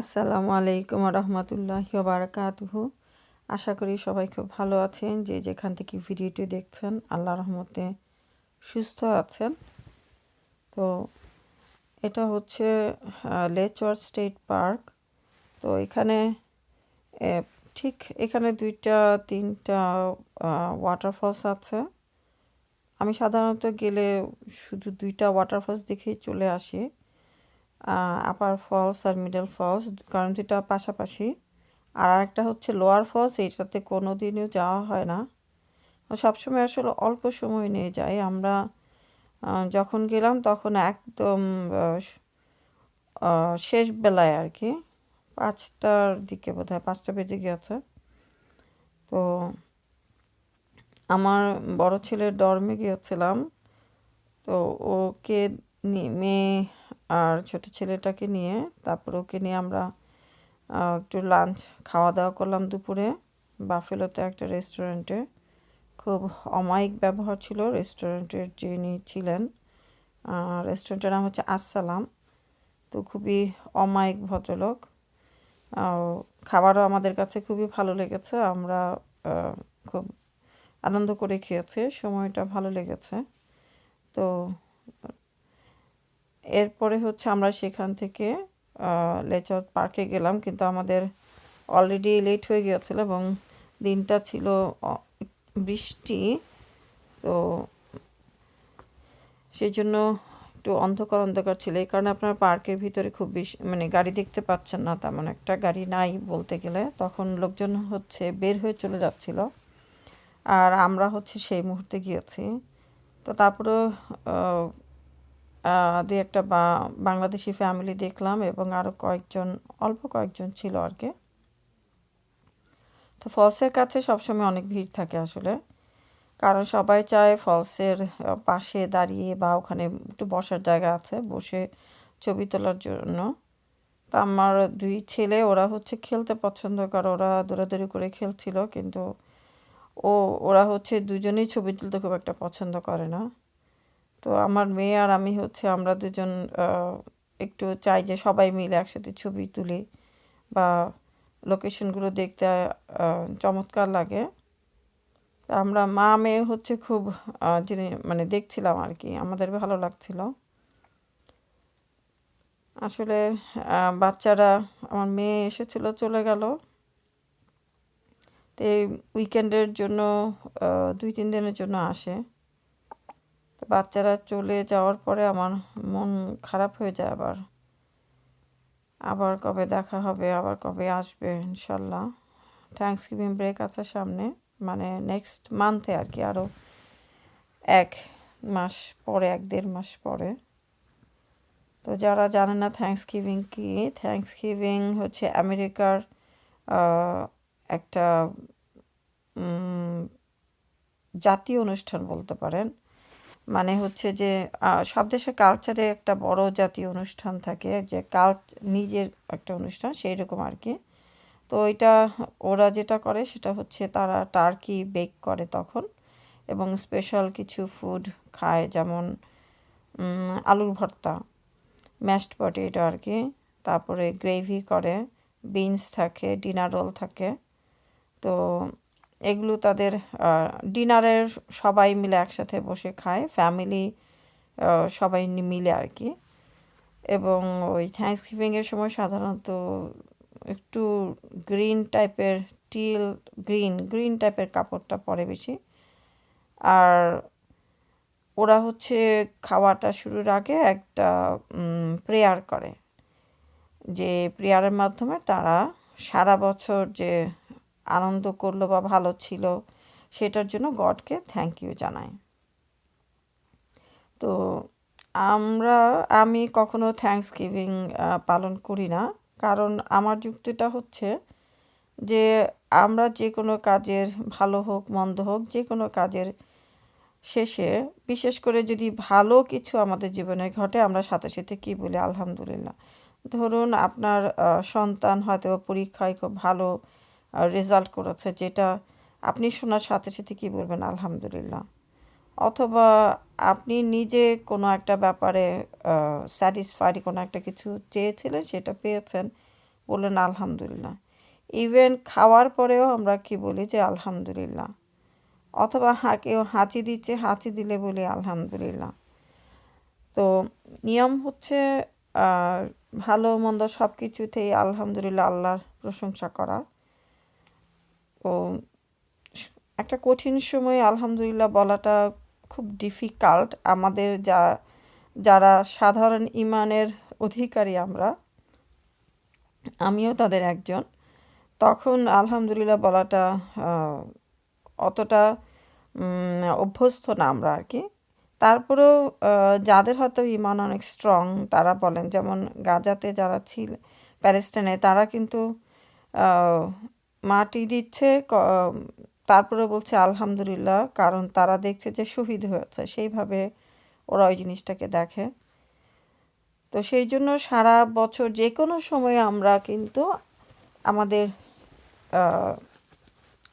আসসালামু আলাইকুম রহমতুল্লাহ বারাকাতুহু আশা করি সবাই খুব ভালো আছেন, যে যেখান থেকে ভিডিওটি দেখছেন আল্লাহ রহমতে সুস্থ আছেন। তো এটা হচ্ছে লেচওয়ার স্টেট পার্ক। তো এখানে ঠিক এখানে দুইটা, তিনটা ওয়াটারফলস আছে। আমি সাধারণত গেলে শুধু দুইটা ওয়াটারফলস দেখেই চলে আসি। আপার ফলস আর মিডল ফলস কারণ দুটা পাশাপাশি। আর আরেকটা হচ্ছে লোয়ার ফলস এইটাতে কোনো দিনও যাওয়া হয় না। সবসময় আসলে অল্প সময় নিয়ে যাই। আমরা যখন গেলাম তখন একদম শেষ বেলায় আর কি, পাঁচটার দিকে বোধ হয় পাঁচটা বেজে গিয়েছে তো আমার বড় ছেলের ডরমে গিয়েছিলাম। তো ওকে মেয়ে আর ছোট ছেলেটাকে নিয়ে, তারপর ওকে নিয়ে আমরা একটু লাঞ্চ খাওয়া দাওয়া করলাম দুপুরে। বাফেলোতে একটা রেস্টুরেন্টে খুব অমায়িক ব্যবহার ছিল রেস্টুরেন্টের যিনি ছিলেন। রেস্টুরেন্টের নাম হচ্ছে আসসালাম। তো খুবই অমায়িক ভদ্রলোক। খাবারও আমাদের কাছে খুবই ভালো লেগেছে। আমরা খুব আনন্দ করে খেয়েছি। সময়টা ভালো লেগেছে। তো এরপরে হচ্ছে আমরা সেখান থেকে লেচার পার্কে গেলাম, কিন্তু আমাদের অলরেডি লেট হয়ে গিয়েছিল এবং দিনটা ছিল বৃষ্টি। তো সেই জন্য একটু অন্ধকার অন্ধকার ছিল, এই কারণে আপনার পার্কের ভিতরে খুব বেশি মানে গাড়ি দেখতে পাচ্ছেন না, তেমন একটা গাড়ি নাই বলতে গেলে। তখন লোকজন হচ্ছে বের হয়ে চলে যাচ্ছিল। আর আমরা হচ্ছে সেই মুহূর্তে গিয়েছি। তো তারপরেও দুই একটা বাংলাদেশি ফ্যামিলি দেখলাম এবং আরও কয়েকজন, অল্প কয়েকজন ছিল আর কি। তো ফলসের কাছে সবসময় অনেক ভিড় থাকে আসলে। কারণ সবাই চায় ফলসের পাশে দাঁড়িয়ে বা ওখানে একটু বসার জায়গা আছে, বসে ছবি তোলার জন্য। তা আমার দুই ছেলে, ওরা হচ্ছে খেলতে পছন্দ করে, ওরা দৌড়াদৌড়ি করে খেলছিল, কিন্তু ও, ওরা হচ্ছে দুজনেই ছবি তুলতে খুব একটা পছন্দ করে না। তো আমার মেয়ে আর আমি হচ্ছে আমরা দুজন একটু চাই যে সবাই মিলে একসাথে ছবি তুলি বা লোকেশনগুলো দেখতে চমৎকার লাগে। আমরা মা মেয়ে হচ্ছে খুব যিনি মানে দেখছিলাম আর কি, আমাদের ভালো লাগছিল। আসলে বাচ্চারা, আমার মেয়ে এসেছিল, চলে গেল। তো এই উইকেন্ডের জন্য দুই তিন দিনের জন্য আসে। বাচ্চারা চলে যাওয়ার পরে আমার মন খারাপ হয়ে যায় আবার। আবার কবে দেখা হবে, আবার কবে আসবে, ইনশাল্লাহ। থ্যাংকস গিভিং ব্রেক আছে সামনে মানে নেক্সট মান্থে আর কি আরও এক মাস পরে, এক দেড় মাস পরে। তো যারা জানে না থ্যাংকস গিভিং কি থ্যাংকস গিভিং হচ্ছে আমেরিকার একটা জাতীয় অনুষ্ঠান বলতে পারেন। মানে হচ্ছে যে সব দেশের কালচারে একটা বড় জাতীয় অনুষ্ঠান থাকে, যে কাল নিজের একটা অনুষ্ঠান সেই রকম আর কি তো ওইটা ওরা যেটা করে সেটা হচ্ছে তারা টার্কি বেক করে তখন এবং স্পেশাল কিছু ফুড খায়, যেমন আলুর ভর্তা ম্যাশড পটেটো আর কি তারপরে গ্রেভি করে বিনস থাকে ডিনার রোল থাকে। তো এগুলো তাদের ডিনারের সবাই মিলে একসাথে বসে খায় ফ্যামিলি সবাই মিলে আর কি। এবং ওই থ্যাংকস গিভিংয়ের সময় সাধারণত একটু গ্রিন টাইপের টিল গ্রিন গ্রিন টাইপের কাপড়টা পরে বেশি। আর ওরা হচ্ছে খাওয়াটা শুরুর আগে একটা প্রেয়ার করে। যে প্রেয়ারের মাধ্যমে তারা সারা বছর যে আনন্দ করল বা ভালো ছিল, সেটার জন্য গডকে থ্যাংক ইউ জানাই তো আমরা, আমি কখনো থ্যাংকস গিভিং পালন করি না। কারণ আমার যুক্তিটা হচ্ছে যে, আমরা যে কোনো কাজের ভালো হোক, মন্দ হোক, যে কোনো কাজের শেষে বিশেষ করে যদি ভালো কিছু আমাদের জীবনে ঘটে, আমরা সাথে সাথে কী বলি? আলহামদুলিল্লাহ। ধরুন আপনার সন্তান হয়তো পরীক্ষায় খুব ভালো রেজাল্ট করেছে যেটা আপনি শোনার সাথে সাথে কী বলবেন? আলহামদুলিল্লাহ। অথবা আপনি নিজে কোনো একটা ব্যাপারে স্যাটিসফাইড কোনো একটা কিছু চেয়েছিলেন, সেটা পেয়েছেন বললেন আলহামদুলিল্লাহ। ইভেন খাওয়ার পরেও আমরা কি বলি যে আলহামদুলিল্লাহ। অথবা হা কেউ হাঁচি দিচ্ছে, হাঁচি দিলে বলি আলহামদুলিল্লাহ। তো নিয়ম হচ্ছে ভালো মন্দ সব কিছুতেই আলহামদুলিল্লাহ, আল্লাহর প্রশংসা করা। একটা কঠিন সময়ে আলহামদুলিল্লাহ বলাটা খুব ডিফিকাল্ট আমাদের যা, যারা সাধারণ ইমানের অধিকারী আমরা, আমিও তাদের একজন। তখন আলহামদুলিল্লাহ বলাটা অতটা অভ্যস্ত না আমরা আর কি। তারপরেও যাদের হয়তো ইমান অনেক স্ট্রং তারা বলেন, যেমন গাজাতে যারা ছিল, প্যালেস্টাইনে, তারা কিন্তু মাটি দিচ্ছে তারপরে বলছে আলহামদুলিল্লাহ, কারণ তারা দেখছে যে শহীদ হয়েছে। সেইভাবে ওরা ওই জিনিসটাকে দেখে। তো সেই জন্য সারা বছর যে কোনো সময়ে আমরা কিন্তু আমাদের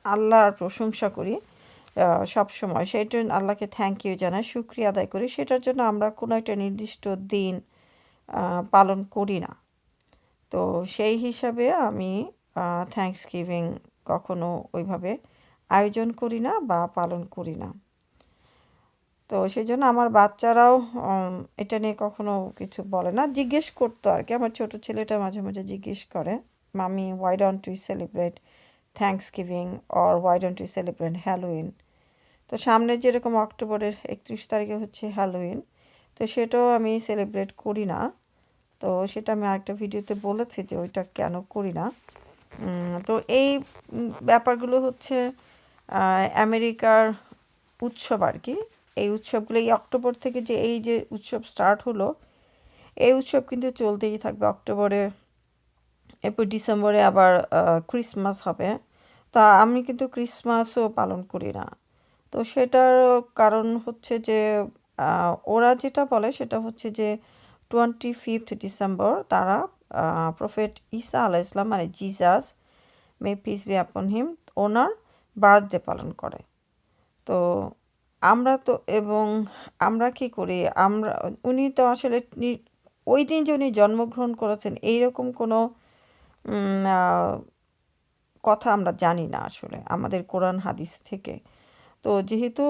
আল্লাহর প্রশংসা করি সব সময়। সেই জন্য আল্লাহকে থ্যাংক ইউ জানাই সুক্রিয়া আদায় করি। সেটার জন্য আমরা কোনো একটা নির্দিষ্ট দিন পালন করি না। তো সেই হিসাবে আমি থ্যাংকস গিভিং কখনো ওইভাবে আয়োজন করি না বা পালন করি না। তো সেই জন্য আমার বাচ্চারাও এটা নিয়ে কখনো কিছু বলে না। জিজ্ঞেস করতো আর কি আমার ছোটো ছেলেটা মাঝে মাঝে জিজ্ঞেস করে, mommy why don't to celebrate thanksgiving or why don't to celebrate Halloween তো সামনে যেরকম অক্টোবরের একত্রিশ তারিখে হচ্ছে হ্যালোইন তো সেটাও আমি সেলিব্রেট করি না। তো সেটা আমি আরেকটা ভিডিওতে বলেছি যে ওইটা কেন করি না। তো এই ব্যাপারগুলো হচ্ছে আমেরিকার উৎসব আর কি। এই উৎসবগুলো এই অক্টোবর থেকে যে এই যে উৎসব স্টার্ট হলো, এই উৎসব কিন্তু চলতেই থাকবে। অক্টোবরে, এরপর ডিসেম্বরে আবার ক্রিসমাস হবে। তা আমি কিন্তু ক্রিসমাসও পালন করি না। তো সেটার কারণ হচ্ছে যে ওরা যেটা বলে সেটা হচ্ছে যে টোয়েন্টি ফিফথ ডিসেম্বর তারা প্রফেট ঈসা আলাহ ইসলাম মানে জিজাস মে পিস বি আপন হিম ওনার বার্থডে পালন করে। তো আমরা তো, এবং আমরা কি করি, আমরা, উনি তো আসলে ওই দিন যে উনি জন্মগ্রহণ করেছেন, এইরকম কোনো কথা আমরা জানি না আসলে, আমাদের কোরআন হাদিস থেকে। তো যেহেতু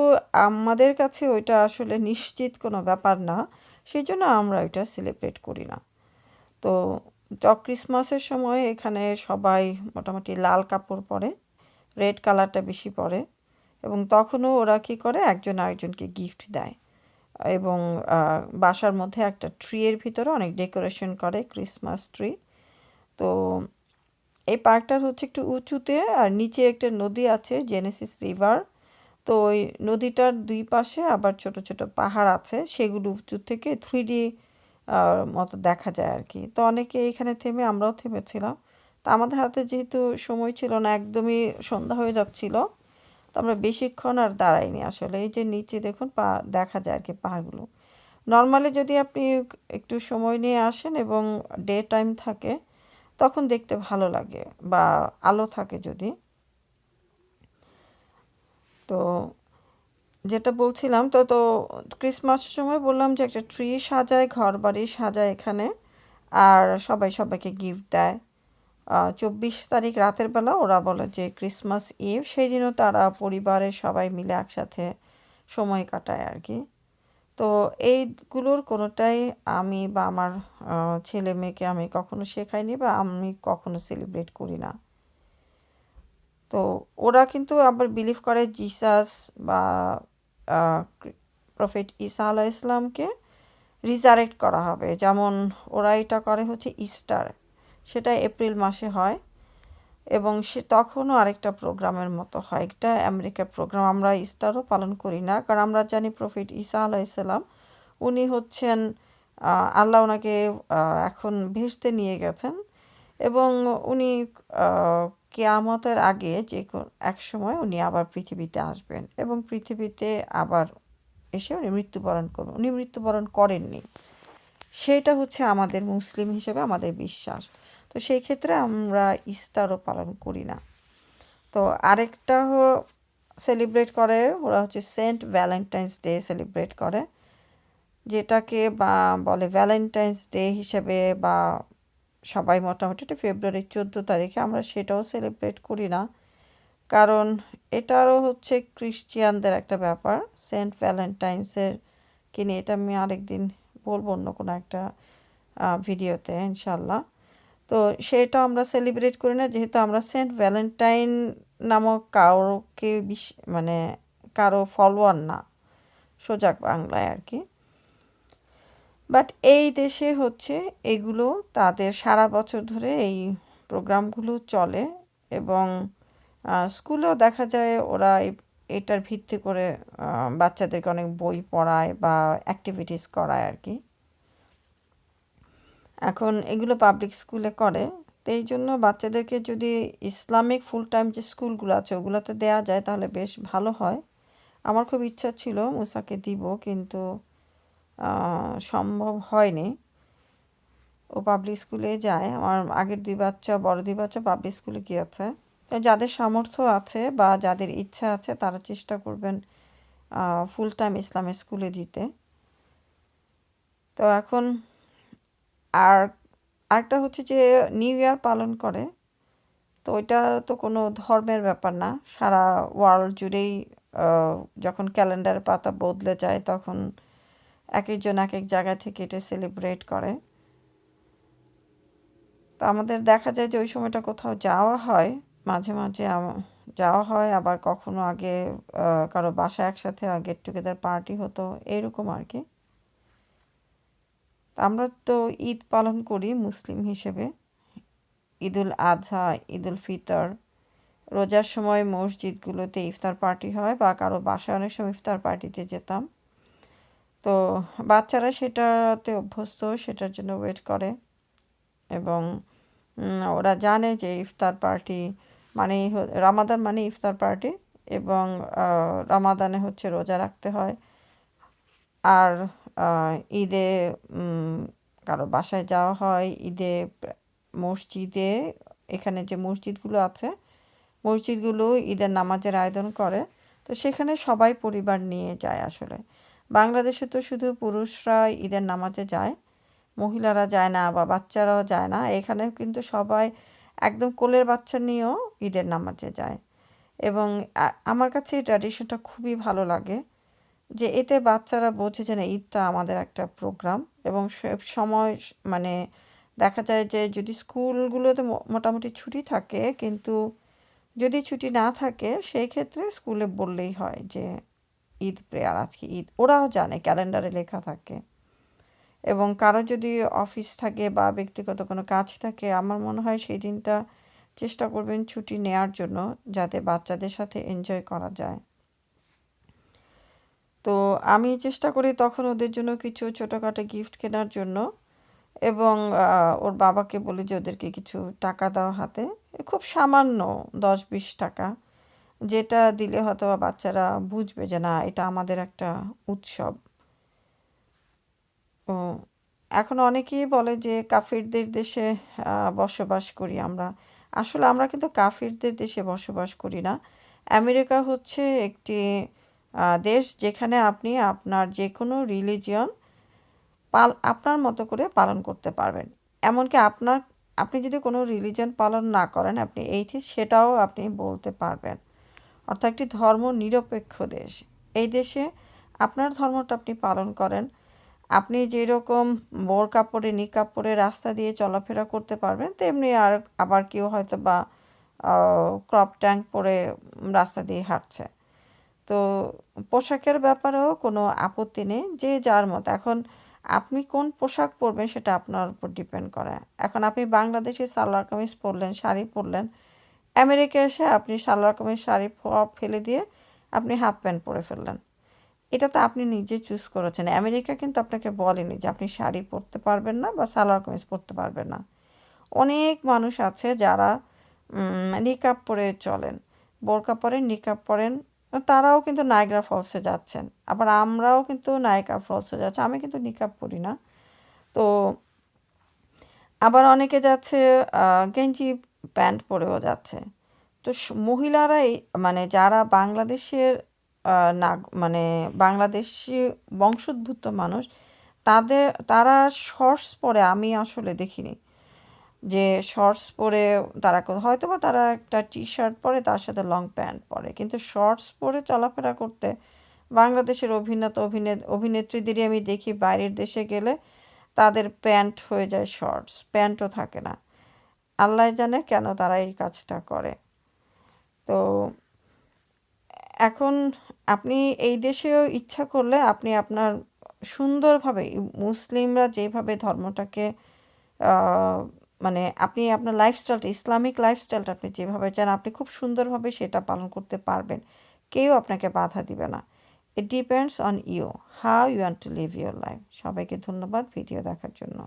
আমাদের কাছে ওইটা আসলে নিশ্চিত কোনো ব্যাপার না সেই জন্য আমরা ওইটা সেলিব্রেট করি না। তো ক্রিসমাসের সময় এখানে সবাই মোটামুটি লাল কাপড় পরে, রেড কালারটা বেশি পরে এবং তখনও ওরা কী করে, একজন আরেকজনকে গিফট দেয় এবং বাসার মধ্যে একটা ট্রিয়ের ভিতরে অনেক ডেকোরেশন করে ক্রিসমাস ট্রি তো এই পার্কটার হচ্ছে একটু উঁচুতে আর নিচে একটা নদী আছে জেনেসিস রিভার তো ওই নদীটার দুই পাশে আবার ছোট ছোট পাহাড় আছে, সেগুলো উঁচু থেকে থ্রি ডি মতো দেখা যায় আর কি। তো অনেকে এখানে থেমে আমরাও থেমেছিলাম। তো আমাদের হাতে যেহেতু সময় ছিল না, একদমই সন্ধ্যা হয়ে যাচ্ছিল, তো আমরা বেশিক্ষণ আর দাঁড়াইনি আসলে। এই যে নিচে দেখুন, পা, দেখা যায় আর কি পাহাড়গুলো। নর্মালি যদি আপনি একটু সময় নিয়ে আসেন এবং ডে টাইম থাকে, তখন দেখতে ভালো লাগে বা আলো থাকে যদি। তো যেটা বলছিলাম, তো তো ক্রিসমাসের সময় বললাম যে একটা ট্রি সাজায়, ঘর বাড়ি সাজায় এখানে। আর সবাই সবাইকে গিফট দেয়। চব্বিশ তারিখ রাতের বেলা ওরা বলে যে ক্রিসমাস ইভ সেই দিনও তারা পরিবারের সবাই মিলে একসাথে সময় কাটায় আর কি। তো এইগুলোর কোনোটাই আমি বা আমার ছেলে মেয়েকে আমি কখনো শেখাইনি বা আমি কখনো সেলিব্রেট করি না। তো ওরা কিন্তু আবার বিলিভ করে জিসাস বা প্রফেট ইসা আলাহ ইসলামকে রিজারেক্ট করা হবে। যেমন ওরা এটা করে হচ্ছে ইস্টার, সেটা এপ্রিল মাসে হয় এবং সে তখনও আরেকটা প্রোগ্রামের মতো হয়। একটা আমেরিকার প্রোগ্রাম, আমরা ইস্টারও পালন করি না, কারণ আমরা জানি প্রফিট ঈসা আলাইসাল্লাম উনি হচ্ছেন আল্লাহ ওনাকে এখন ভেসতে নিয়ে গেছেন এবং উনি কেয়ামতের আগে যে এক সময় উনি আবার পৃথিবীতে আসবেন এবং পৃথিবীতে আবার এসে উনি মৃত্যুবরণ করবেন। উনি মৃত্যুবরণ করেননি। সেটা হচ্ছে আমাদের মুসলিম হিসেবে আমাদের বিশ্বাস। তো সেই ক্ষেত্রে আমরা ইস্তারও পালন করি না। তো আরেকটা সেলিব্রেট করে, ওরা হচ্ছে সেন্ট ভ্যালেন্টাইন্স ডে সেলিব্রেট করে। যেটাকে বা বলে ভ্যালেন্টাইন্স ডে হিসেবে বা সবাই মোটামুটি এটা ফেব্রুয়ারির চোদ্দ তারিখে, আমরা সেটাও সেলিব্রেট করি না। কারণ এটারও হচ্ছে ক্রিশ্চিয়ানদের একটা ব্যাপার সেন্ট ভ্যালেন্টাইন্সের কিনে এটা আমি আরেকদিন বলব অন্য কোনো একটা ভিডিওতে ইনশাল্লাহ তো সেটা আমরা সেলিব্রেট করি না, যেহেতু আমরা সেন্ট ভ্যালেন্টাইন নামক কারোকে বিশ মানে কারও ফলোয়ার না সোজা বাংলায় আর কি। বাট এই দেশে হচ্ছে এগুলো তাদের সারা বছর ধরে এই প্রোগ্রামগুলো চলে এবং স্কুলেও দেখা যায় ওরা এটার ভিত্তি করে বাচ্চাদেরকে অনেক বই পড়ায় বা অ্যাক্টিভিটিস করায় আর কি এখন এগুলো পাবলিক স্কুলে করে। তো এই জন্য বাচ্চাদেরকে যদি ইসলামিক ফুল টাইম যে স্কুলগুলো আছে ওগুলোতে দেওয়া যায় তাহলে বেশ ভালো হয়। আমার খুব ইচ্ছা ছিল মুসাকে দিব কিন্তু সম্ভব হয়নি। ও পাবলিক স্কুলে যায়। আমার আগের দুই বাচ্চা বড় দুই বাচ্চা পাবলিক স্কুলে গিয়েছে। তো যাদের সামর্থ্য আছে বা যাদের ইচ্ছা আছে, তারা চেষ্টা করবেন ফুল টাইম ইসলাম স্কুলে দিতে। তো এখন আর, আরেকটা হচ্ছে যে নিউ ইয়ার পালন করে। তো ওইটা তো কোনো ধর্মের ব্যাপার না। সারা ওয়ার্ল্ড জুড়েই যখন ক্যালেন্ডারের পাতা বদলে যায়, তখন এক একজন এক এক জায়গা থেকে এটা সেলিব্রেট করে। তো আমাদের দেখা যায় যে ওই সময়টা কোথাও যাওয়া হয়, মাঝে মাঝে যাওয়া হয়, আবার কখনো আগে কারও বাসায় একসাথে গেট টুগেদার পার্টি হতো, এরকম আর কি। আমরা তো ঈদ পালন করি মুসলিম হিসেবে। ঈদুল আজহা ঈদুল ফিতর, রোজার সময় মসজিদগুলোতে ইফতার পার্টি হয় বা কারও বাসায় অনেক সময় ইফতার পার্টিতে যেতাম। তো বাচ্চারা সেটাতে অভ্যস্ত, সেটার জন্য ওয়েট করে এবং ওরা জানে যে ইফতার পার্টি মানে রামাদান মানে ইফতার পার্টি এবং রামাদানে হচ্ছে রোজা রাখতে হয়। আর ঈদে কারও বাসায় যাওয়া হয়, ঈদে, মসজিদে, এখানে যে মসজিদগুলো আছে, মসজিদগুলো ঈদের নামাজের আয়োজন করে। তো সেখানে সবাই পরিবার নিয়ে যায় আসলে। বাংলাদেশে তো শুধু পুরুষরা ঈদের নামাজে যায়, মহিলারা যায় না বা বাচ্চারাও যায় না। এখানে কিন্তু সবাই একদম কোলের বাচ্চা নিয়েও ঈদের নামাজে যায়। এবং আমার কাছে এই ট্র্যাডিশনটা খুবই ভালো লাগে যে এতে বাচ্চারা বোঝে যে না ঈদটা আমাদের একটা প্রোগ্রাম এবং সময় মানে দেখা যায় যে যদি স্কুলগুলোতে মোটামুটি ছুটি থাকে কিন্তু যদি ছুটি না থাকে, সেই ক্ষেত্রে স্কুলে বললেই হয় যে ঈদ প্রেয়ার, আজকে ঈদ। ওরাও জানে, ক্যালেন্ডারে লেখা থাকে। এবং কারও যদি অফিস থাকে বা ব্যক্তিগত কোনো কাজ থাকে, আমার মনে হয় সেই দিনটা চেষ্টা করবেন ছুটি নেওয়ার জন্য, যাতে বাচ্চাদের সাথে এনজয় করা যায়। তো আমি চেষ্টা করি তখন ওদের জন্য কিছু ছোটোখাটো গিফট কেনার জন্য। এবং ওর বাবাকে বলি যে ওদেরকে কিছু টাকা দেওয়া হাতে। খুব সামান্য দশ বিশ টাকা। যেটা দিলে হয়তো বা বাচ্চারা বুঝবে যে না, এটা আমাদের একটা উৎসব। ও এখন অনেকেই বলে যে কাফিরদের দেশে বসবাস করি আমরা। আসলে আমরা কিন্তু কাফিরদের দেশে বসবাস করি না। আমেরিকা হচ্ছে একটি দেশ যেখানে আপনি আপনার যে কোনো রিলিজিয়ন পাল, আপনার মতো করে পালন করতে পারবেন। এমনকি আপনার, আপনি যদি কোনো রিলিজন পালন না করেন, আপনি এইথিস সেটাও আপনি বলতে পারবেন। অর্থাৎ একটি ধর্ম নিরপেক্ষ দেশ। এই দেশে আপনার ধর্মটা আপনি পালন করেন। আপনি যেরকম বোর কাপড়ে নিকাব পরে রাস্তা দিয়ে চলাফেরা করতে পারবেন, তেমনি আর আবার কেউ হয়তো বা ক্রপ ট্যাঙ্ক পরে রাস্তা দিয়ে হাঁটছে। তো পোশাকের ব্যাপারেও কোনো আপত্তি নেই, যে যার মতো। এখন আপনি কোন পোশাক পরবেন সেটা আপনার উপর ডিপেন্ড করে। এখন আপনি বাংলাদেশে সালোয়ার কামিজ পরলেন, শাড়ি পরলেন আমেরিকা এসে আপনি সালোয়ার রকমের শাড়ি ফ- ফেলে দিয়ে আপনি হাফ প্যান্ট পরে ফেললেন। এটা তো আপনি নিজে চুজ করেছেন। আমেরিকা কিন্তু আপনাকে বলেনি যে আপনি শাড়ি পরতে পারবেন না বা সালোয়ার কামিজ পরতে পারবেন না। অনেক মানুষ আছে যারা নিকাব পরে চলেন, বোরকা পরেন নিকাব পরেন। তারাও কিন্তু নায়গ্রা ফলসে যাচ্ছেন। আবার আমরাও কিন্তু নায়িকা ফলসে যাচ্ছি। আমি কিন্তু নিকাব পরি না। তো, আবার অনেকে যাচ্ছে গেঞ্জি প্যান্ট পরেও যাচ্ছে। তো মহিলারাই মানে যারা বাংলাদেশের নাগ মানে বাংলাদেশি বংশোদ্ভূত মানুষ তাদের তারা শর্টস পরে, আমি আসলে দেখিনি। যে শর্টস পরে তারা হয়তো বা তারা একটা টি শার্ট পরে, তার সাথে লং প্যান্ট পরে, কিন্তু শর্টস পরে চলাফেরা করতে বাংলাদেশের অভিনেতা, অভিনে, অভিনেত্রীদেরই আমি দেখি, বাইরের দেশে গেলে তাদের প্যান্ট হয়ে যায় শর্টস, প্যান্টও থাকে না। আল্লাহ জানে কেন তারা এই কাজটা করে। তো এখন আপনি এই দেশেও ইচ্ছা করলে আপনি আপনার সুন্দরভাবে মুসলিমরা যেভাবে ধর্মটাকে মানে আপনি আপনার লাইফস্টাইলটা ইসলামিক লাইফস্টাইলটা আপনি যেভাবে চান, আপনি খুব সুন্দরভাবে সেটা পালন করতে পারবেন। কেউ আপনাকে বাধা দিবে না। It depends on you how you want to live your life সবাইকে ধন্যবাদ ভিডিও দেখার জন্য।